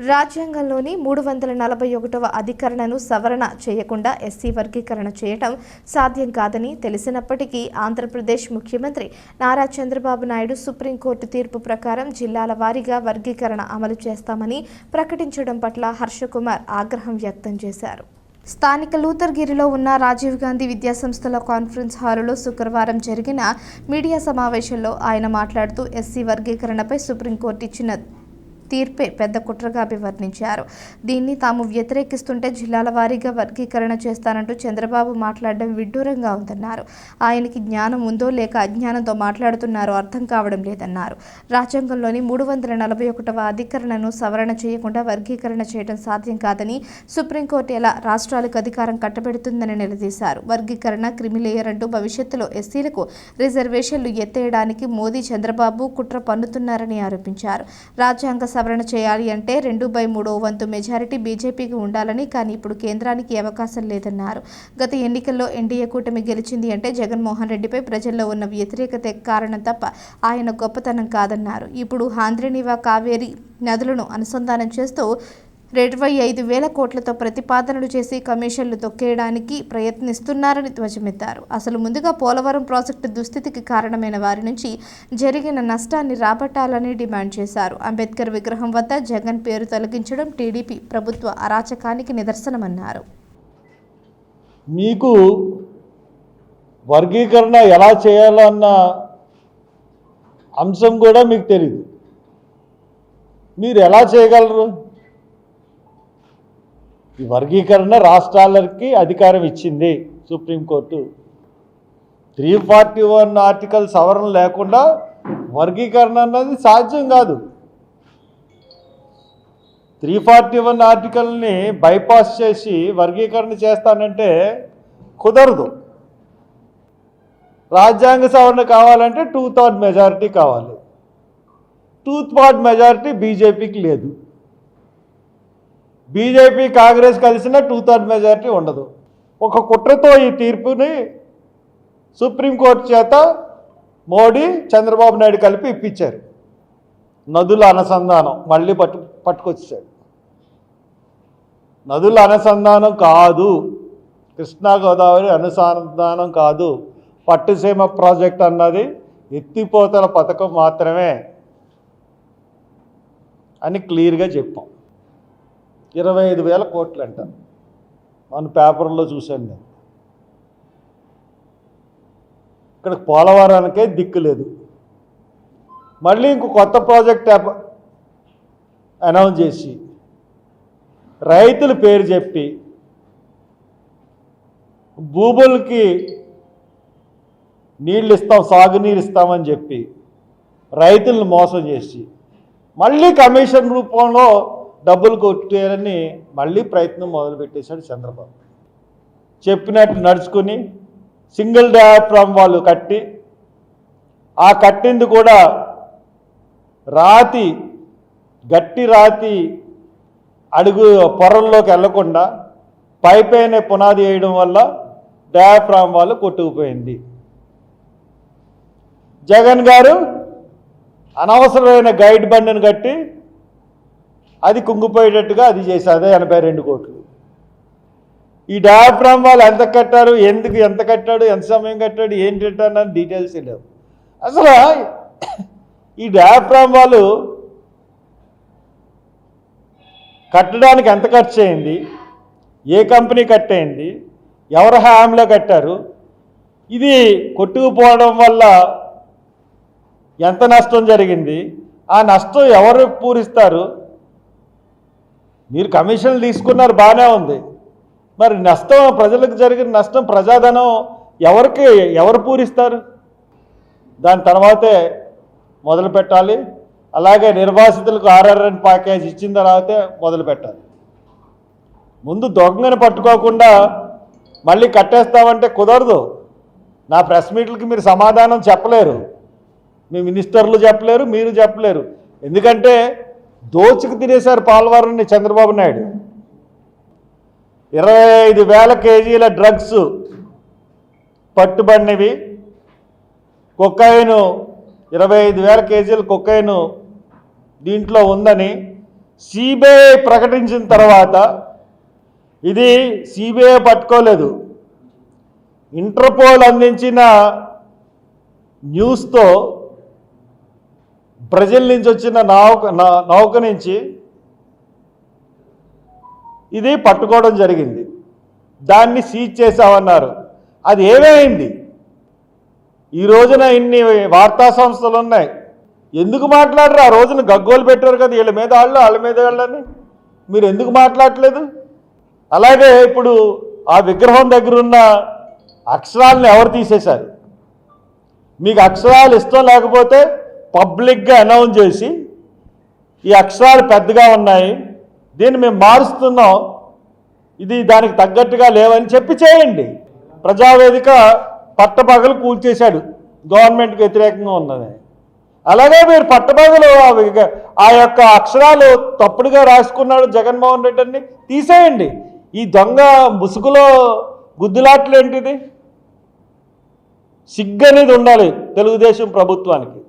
రాజ్యాంగంలోని మూడు వందల నలభై ఒకటవ అధికరణను సవరణ చేయకుండా ఎస్సీ వర్గీకరణ చేయటం సాధ్యం కాదని తెలిసినప్పటికీ ఆంధ్రప్రదేశ్ ముఖ్యమంత్రి నారా చంద్రబాబు నాయుడు సుప్రీంకోర్టు తీర్పు ప్రకారం జిల్లాల వారీగా వర్గీకరణ అమలు చేస్తామని ప్రకటించడం పట్ల హర్షకుమార్ ఆగ్రహం వ్యక్తం చేశారు. స్థానిక లూతర్గిరిలో ఉన్న రాజీవ్ గాంధీ విద్యాసంస్థల కాన్ఫరెన్స్ హాలులో శుక్రవారం జరిగిన మీడియా సమావేశంలో ఆయన మాట్లాడుతూ ఎస్సీ వర్గీకరణపై సుప్రీంకోర్టు ఇచ్చిన తీర్పే పెద్ద కుట్రగా అభివర్ణించారు. దీన్ని తాము వ్యతిరేకిస్తుంటే జిల్లాల వారీగా వర్గీకరణ చేస్తానంటూ చంద్రబాబు మాట్లాడడం విడ్డూరంగా ఉందన్నారు. ఆయనకి జ్ఞానం ఉందో లేక అజ్ఞానంతో మాట్లాడుతున్నారో అర్థం కావడం లేదన్నారు. రాజ్యాంగంలోని మూడు వందల నలభై ఒకటవ అధికరణను సవరణ చేయకుండా వర్గీకరణ చేయడం సాధ్యం కాదని సుప్రీంకోర్టు ఎలా రాష్ట్రాలకు అధికారం కట్టబెడుతుందని నిలదీశారు. వర్గీకరణ క్రిమిలేయర్ అంటూ భవిష్యత్తులో ఎస్సీలకు రిజర్వేషన్లు ఎత్తేయడానికి మోదీ చంద్రబాబు కుట్ర పన్నుతున్నారని ఆరోపించారు. రాజ్యాంగ సవరణ చేయాలి అంటే రెండు బై మూడో వంతు మెజారిటీ బీజేపీకి ఉండాలని కానీ ఇప్పుడు కేంద్రానికి అవకాశం లేదన్నారు. గత ఎన్నికల్లో ఎన్డీఏ కూటమి గెలిచింది అంటే జగన్మోహన్ రెడ్డిపై ప్రజల్లో ఉన్న వ్యతిరేకత కారణం తప్ప ఆయన గొప్పతనం కాదన్నారు. ఇప్పుడు హాంద్రినివా కావేరి నదులను అనుసంధానం చేస్తూ ఇరవై ఐదు వేల కోట్లతో ప్రతిపాదనలు చేసి కమిషన్లు తొక్కేయడానికి ప్రయత్నిస్తున్నారని ధ్వజమెత్తారు. అసలు ముందుగా పోలవరం ప్రాజెక్టు దుస్థితికి కారణమైన వారి నుంచి జరిగిన నష్టాన్ని రాబట్టాలని డిమాండ్ చేశారు. అంబేద్కర్ విగ్రహం వద్ద జగన్ పేరు తొలగించడం టీడీపీ ప్రభుత్వ అరాచకానికి నిదర్శనమన్నారు. మీకు వర్గీకరణ ఎలా చేయాలన్న అంశం కూడా మీకు తెలియదు మీరు ఎలా చేయగలరు? ఈ వర్గీకరణ రాష్ట్రాలకి అధికారం ఇచ్చింది Supreme Court. Three forty one article సవరణ లేకుండా వర్గీకరణ అన్నది సాధ్యం కాదు. త్రీ ఫార్టీ వన్ ఆర్టికల్ని బైపాస్ చేసి వర్గీకరణ చేస్తానంటే కుదరదు. రాజ్యాంగ సవరణ కావాలంటే టూ థర్డ్ మెజారిటీ కావాలి. టూ థర్డ్ మెజారిటీ బీజేపీకి లేదు. బీజేపీ కాంగ్రెస్ కలిసిన టూ థర్డ్ మెజారిటీ ఉండదు. ఒక కుట్రతో ఈ తీర్పుని సుప్రీంకోర్టు చేత మోడీ చంద్రబాబు నాయుడు కలిపి ఇప్పించారు. నదుల అనుసంధానం మళ్ళీ పట్టు పట్టుకొచ్చాడు. నదుల అనుసంధానం కాదు. కృష్ణా గోదావరి అనుసంధానం కాదు. పట్టుసీమ ప్రాజెక్ట్ అన్నది ఎత్తిపోతల పథకం మాత్రమే అని క్లియర్గా చెప్పాం. ఇరవై ఐదు వేల కోట్లు అంట మన పేపర్లో చూశాను నేను. ఇక్కడ పోలవరానికే దిక్కు లేదు. మళ్ళీ ఇంకో కొత్త ప్రాజెక్ట్ అనౌన్స్ చేసి రైతుల పేరు చెప్పి భూములకి నీళ్ళు ఇస్తాం సాగునీరు ఇస్తామని చెప్పి రైతులను మోసం చేసి మళ్ళీ కమిషన్ రూపంలో డబ్బులు కొట్టేయాలని మళ్ళీ ప్రయత్నం మొదలుపెట్టేశాడు చంద్రబాబు. చెప్పినట్టు నడుచుకుని సింగిల్ డయాఫ్రామ్ వాళ్ళు కట్టి ఆ కట్టింది కూడా రాతి గట్టి రాతి అడుగు పొరల్లోకి వెళ్ళకుండా పైపైన పునాది వేయడం వల్ల డయాఫ్రామ్ వాళ్ళు కొట్టుకుపోయింది. జగన్ గారు అనవసరమైన గైడ్ బండిని కట్టి అది కుంగిపోయేటట్టుగా అది చేసి అదే ఎనభై రెండు కోట్లు. ఈ డయాఫ్రామ్ వాళ్ళు ఎంత కట్టారు ఎందుకు ఎంత కట్టాడు ఎంత సమయం కట్టాడు ఏంటి అన్న డీటెయిల్స్ లేవు. అసలు ఈ డయాఫ్రామ్ వాళ్ళు కట్టడానికి ఎంత ఖర్చు అయింది ఏ కంపెనీ కట్టయింది ఎవరి హామీలో కట్టారు ఇది కొట్టుకుపోవడం వల్ల ఎంత నష్టం జరిగింది ఆ నష్టం ఎవరు పూరిస్తారు మీరు కమిషన్లు తీసుకున్నారు బాగానే ఉంది. మరి నష్టం ప్రజలకు జరిగిన నష్టం ప్రజాధనం ఎవరికి ఎవరు పూరిస్తారు? దాని తర్వాతే మొదలు పెట్టాలి. అలాగే నిర్వాసితులకు ఆర్ఆర్ఎన్ ప్యాకేజ్ ఇచ్చిన తర్వాతే మొదలు పెట్టాలి. ముందు దొంగని పట్టుకోకుండా మళ్ళీ కట్టేస్తామంటే కుదరదు. నా ప్రెస్ మీట్లకి మీరు సమాధానం చెప్పలేరు. మీ మినిస్టర్లు చెప్పలేరు మీరు చెప్పలేరు. ఎందుకంటే దోచుకు తినేశారు పాల్వారుని చంద్రబాబు నాయుడు. ఇరవై ఐదు వేల కేజీల డ్రగ్స్ పట్టుబడినవి. కొక్కైను ఇరవై ఐదు వేల కేజీల కొక్కైను దీంట్లో ఉందని సిబిఐ ప్రకటించిన తర్వాత ఇది సిబిఐ పట్టుకోలేదు. ఇంటర్పోల్ అందించిన న్యూస్తో బ్రెజిల్ నుంచి వచ్చిన నౌక నౌక నుంచి ఇది పట్టుకోవడం జరిగింది. దాన్ని సీజ్ చేశామన్నారు. అది ఏమైంది? ఈ రోజున ఇన్ని వార్తా సంస్థలు ఉన్నాయి. ఎందుకు మాట్లాడరు? ఆ రోజున గగ్గోలు పెట్టారు కదా వీళ్ళ మీద వాళ్ళు వాళ్ళ మీద వాళ్ళని. మీరు ఎందుకు మాట్లాడట్లేదు? అలాగే ఇప్పుడు ఆ విగ్రహం దగ్గర ఉన్న అక్షరాలను ఎవరు తీసేశారు? మీకు అక్షరాలు ఇష్టం లేకపోతే పబ్లిక్గా అనౌన్స్ చేసి ఈ అక్షరాలు పెద్దగా ఉన్నాయి దీన్ని మేము మారుస్తున్నాం ఇది దానికి తగ్గట్టుగా లేవని చెప్పి చేయండి. ప్రజావేదిక పట్టపగలు కూల్చేశాడు. గవర్నమెంట్కి వ్యతిరేకంగా ఉన్నది. అలాగే మీరు పట్టపగలు ఆ యొక్క అక్షరాలు తప్పుడుగా రాసుకున్నాడు జగన్మోహన్ రెడ్డి అని తీసేయండి. ఈ దొంగ ముసుగులో గుద్దులాట్లు ఏంటిది? సిగ్గు అనేది ఉండాలి తెలుగుదేశం ప్రభుత్వానికి.